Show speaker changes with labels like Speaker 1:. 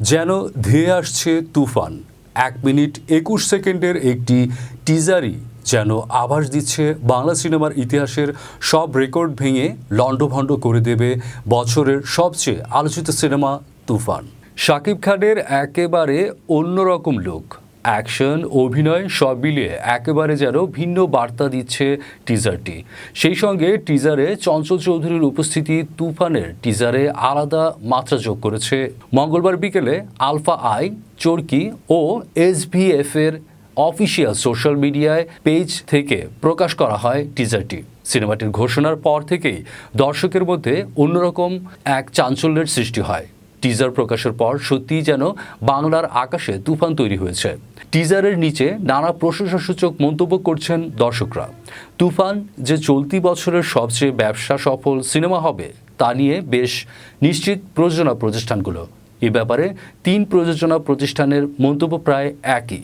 Speaker 1: যেন ধেয়ে আসছে তুফান। এক মিনিট একুশ সেকেন্ডের একটি টিজারই যেন আভাস দিচ্ছে বাংলা সিনেমার ইতিহাসের সব রেকর্ড ভেঙে লণ্ডভণ্ড করে দেবে বছরের সবচেয়ে আলোচিত সিনেমা তুফান। শাকিব খানের একেবারে অন্যরকম লুক অ্যাকশন, অভিনয় সব মিলিয়ে একেবারে যেন ভিন্ন বার্তা দিচ্ছে টিজারটি। সেই সঙ্গে টিজারে চঞ্চল চৌধুরীর উপস্থিতি তুফানের টিজারে আলাদা মাত্রা যোগ করেছে। মঙ্গলবার বিকেলে আলফা আই, চরকি ও এসভিএফ এর অফিসিয়াল সোশ্যাল মিডিয়ায় পেজ থেকে প্রকাশ করা হয় টিজারটি। সিনেমাটির ঘোষণার পর থেকেই দর্শকের মধ্যে অন্যরকম এক চাঞ্চল্যের সৃষ্টি হয়। টিজার প্রকাশের পর সত্যিই যেন বাংলার আকাশে তুফান তৈরি হয়েছে। টিজারের নিচে নানা প্রশংসাসূচক মন্তব্য করছেন দর্শকরা। তুফান যে চলতি বছরের সবচেয়ে ব্যবসা সফল সিনেমা হবে, তা নিয়ে বেশ নিশ্চিত প্রযোজনা প্রতিষ্ঠানগুলো। এ ব্যাপারে তিন প্রযোজনা প্রতিষ্ঠানের মন্তব্য প্রায় একই।